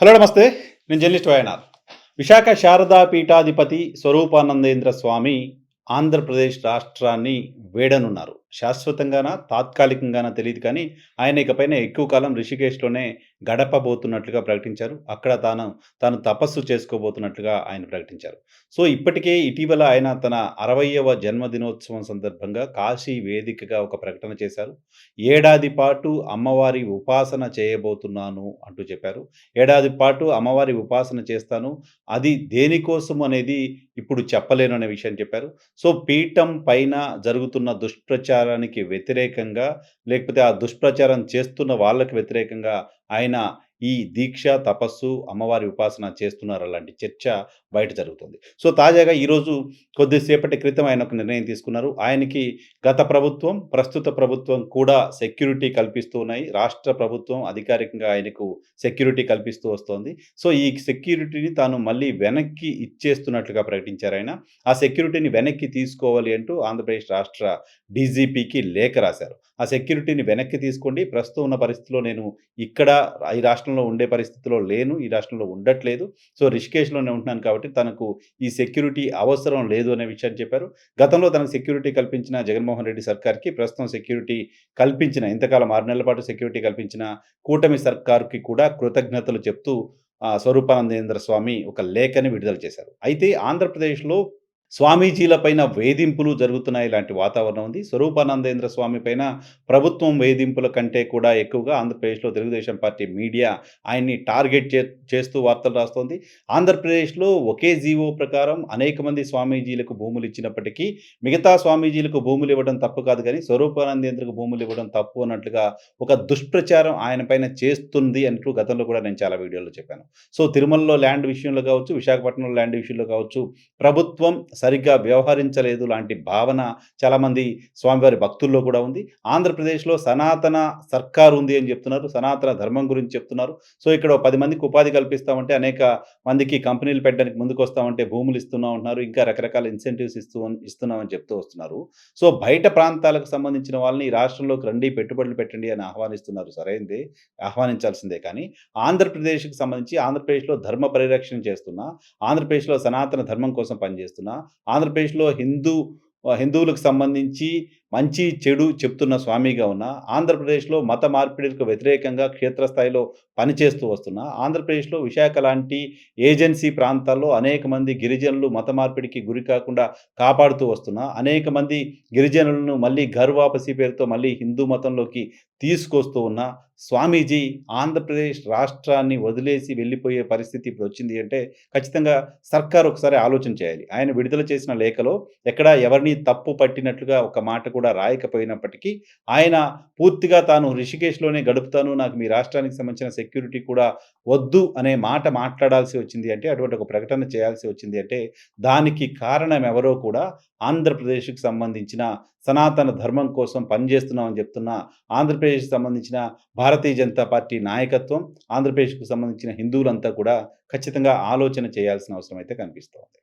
Hello నమస్తే. నేను journalist YNR Visakha Sharada పీఠాధిపతి స్వరూపానందేంద్ర స్వామి ఆంధ్రప్రదేశ్ రాష్ట్రాన్ని వేడనున్నారు. శాశ్వతంగానా తాత్కాలికంగానా తెలియదు కానీ ఆయన ఇకపైన ఎక్కువ కాలం రిషికేశ్లోనే గడపబోతున్నట్లుగా ప్రకటించారు. అక్కడ తాను తాను తపస్సు చేసుకోబోతున్నట్లుగా ఆయన ప్రకటించారు. సో ఇప్పటికే ఇటీవల ఆయన తన అరవయవ జన్మదినోత్సవం సందర్భంగా కాశీ వేదికగా ఒక ప్రకటన చేశారు. ఏడాది పాటు అమ్మవారి ఉపాసన చేయబోతున్నాను అంటూ చెప్పారు. ఏడాది పాటు అమ్మవారి ఉపాసన చేస్తాను. అది దేనికోసం అనేది ఇప్పుడు చెప్పలేను అనే విషయం చెప్పారు. సో పీఠం పైన జరుగుతున్న దుష్ప్రచారానికి వ్యతిరేకంగా లేకపోతే ఆ దుష్ప్రచారం చేస్తున్న వాళ్ళకి వ్యతిరేకంగా ఆయన ఈ దీక్ష తపస్సు అమ్మవారి ఉపాసన చేస్తున్నారు అలాంటి చర్చ బయట జరుగుతుంది. సో తాజాగా ఈరోజు కొద్దిసేపటి క్రితం ఆయన ఒక నిర్ణయం తీసుకున్నారు. ఆయనకి గత ప్రభుత్వం ప్రస్తుత ప్రభుత్వం కూడా సెక్యూరిటీ కల్పిస్తూ ఉన్నాయి. రాష్ట్ర ప్రభుత్వం అధికారికంగా ఆయనకు సెక్యూరిటీ కల్పిస్తూ వస్తోంది. సో ఈ సెక్యూరిటీని తాను మళ్ళీ వెనక్కి ఇచ్చేస్తున్నట్లుగా ప్రకటించారు ఆయన. ఆ సెక్యూరిటీని వెనక్కి తీసుకోవాలి అంటూ ఆంధ్రప్రదేశ్ రాష్ట్ర డీజీపీకి లేఖ రాశారు. ఆ సెక్యూరిటీని వెనక్కి తీసుకోండి. ప్రస్తుతం ఉన్న పరిస్థితిలో నేను ఇక్కడ ఈ రాష్ట్ర రాష్ట్రంలో ఉండే పరిస్థితిలో లేను ఈ రాష్ట్రంలో ఉండట్లేదు. సో రిషికేష్లోనే ఉంటున్నాను కాబట్టి తనకు ఈ సెక్యూరిటీ అవసరం లేదు అనే విషయాన్ని చెప్పారు. గతంలో తనకు సెక్యూరిటీ కల్పించిన జగన్మోహన్ రెడ్డి సర్కార్కి ప్రస్తుతం సెక్యూరిటీ కల్పించిన ఇంతకాలం ఆరు నెలల పాటు సెక్యూరిటీ కల్పించిన కూటమి సర్కార్కి కూడా కృతజ్ఞతలు చెప్తూ ఆ, స్వరూపానందేంద్ర స్వామి ఒక లేఖని విడుదల చేశారు. అయితే ఆంధ్రప్రదేశ్లో స్వామీజీలపైన వేధింపులు జరుగుతున్నాయి. ఇలాంటి వాతావరణం ఉంది. స్వరూపానందేంద్ర స్వామి పైన ప్రభుత్వం వేధింపుల కంటే కూడా ఎక్కువగా ఆంధ్రప్రదేశ్లో తెలుగుదేశం పార్టీ మీడియా ఆయన్ని టార్గెట్ చే చేస్తూ వార్తలు రాస్తోంది. ఆంధ్రప్రదేశ్లో ఒకే జీవో ప్రకారం అనేక మంది స్వామీజీలకు భూములు ఇచ్చినప్పటికీ మిగతా స్వామీజీలకు భూములు ఇవ్వడం తప్పు కాదు కానీ స్వరూపానందేంద్రకు భూములు ఇవ్వడం తప్పు అన్నట్లుగా ఒక దుష్ప్రచారం ఆయన పైన చేస్తుంది అంటూ గతంలో కూడా నేను చాలా వీడియోలో చెప్పాను. సో తిరుమలలో ల్యాండ్ విషయంలో కావచ్చు విశాఖపట్నంలో ల్యాండ్ విషయంలో కావచ్చు ప్రభుత్వం సరిగ్గా వ్యవహరించలేదు. లాంటి భావన చాలామంది స్వామివారి భక్తుల్లో కూడా ఉంది. ఆంధ్రప్రదేశ్లో సనాతన సర్కార్ ఉంది అని చెప్తున్నారు. సనాతన ధర్మం గురించి చెప్తున్నారు. సో ఇక్కడ పది మందికి ఉపాధి కల్పిస్తామంటే అనేక మందికి కంపెనీలు పెట్టడానికి ముందుకు వస్తామంటే భూములు ఇస్తున్నాం అంటున్నారు. ఇంకా రకరకాల ఇన్సెంటివ్స్ ఇస్తూ ఇస్తున్నామని చెప్తూ వస్తున్నారు. సో బయట ప్రాంతాలకు సంబంధించిన వాళ్ళని ఈ రాష్ట్రంలోకి రండి పెట్టుబడులు పెట్టండి అని ఆహ్వానిస్తున్నారు. సరైంది? ఆహ్వానించాల్సిందే కానీ ఆంధ్రప్రదేశ్కి సంబంధించి ఆంధ్రప్రదేశ్లో ధర్మ పరిరక్షణ చేస్తున్నా ఆంధ్రప్రదేశ్లో సనాతన ధర్మం కోసం పనిచేస్తున్నా ఆంధ్రప్రదేశ్లో హిందూ హిందువులకు సంబంధించి మంచి చెడు చెప్తున్న స్వామిగా ఉన్న ఆంధ్రప్రదేశ్లో మత మార్పిడిలకు వ్యతిరేకంగా క్షేత్రస్థాయిలో పనిచేస్తూ వస్తున్న ఆంధ్రప్రదేశ్లో విశాఖ లాంటి ఏజెన్సీ ప్రాంతాల్లో అనేక మంది గిరిజనులు మత మార్పిడికి గురి కాకుండా కాపాడుతూ వస్తున్న అనేక మంది గిరిజనులను మళ్ళీ ఘర్ వాపసీ పేరుతో మళ్ళీ హిందూ మతంలోకి తీసుకొస్తూ ఉన్న స్వామీజీ ఆంధ్రప్రదేశ్ రాష్ట్రాన్ని వదిలేసి వెళ్ళిపోయే పరిస్థితి ఇప్పుడు వచ్చింది అంటే ఖచ్చితంగా సర్కార్ ఒకసారి ఆలోచన చేయాలి. ఆయన విడుదల చేసిన లేఖలో ఎక్కడ ఎవరిని తప్పు పట్టినట్లుగా ఒక మాట కూడా రాయకపోయినప్పటికీ ఆయన పూర్తిగా తాను రిషికేశ్లోనే గడుపుతాను నాకు మీ రాష్ట్రానికి సంబంధించిన సెక్యూరిటీ కూడా వద్దు అనే మాట మాట్లాడాల్సి వచ్చింది అంటే అటువంటి ఒక ప్రకటన చేయాల్సి వచ్చింది అంటే దానికి కారణం ఎవరో కూడా ఆంధ్రప్రదేశ్కి సంబంధించిన సనాతన ధర్మం కోసం పనిచేస్తున్నామని చెప్తున్న ఆంధ్రప్రదేశ్కి సంబంధించిన భారతీయ జనతా పార్టీ నాయకత్వం ఆంధ్రప్రదేశ్కు సంబంధించిన హిందువులంతా కూడా ఖచ్చితంగా ఆలోచన చేయాల్సిన అవసరం అయితే కనిపిస్తోంది.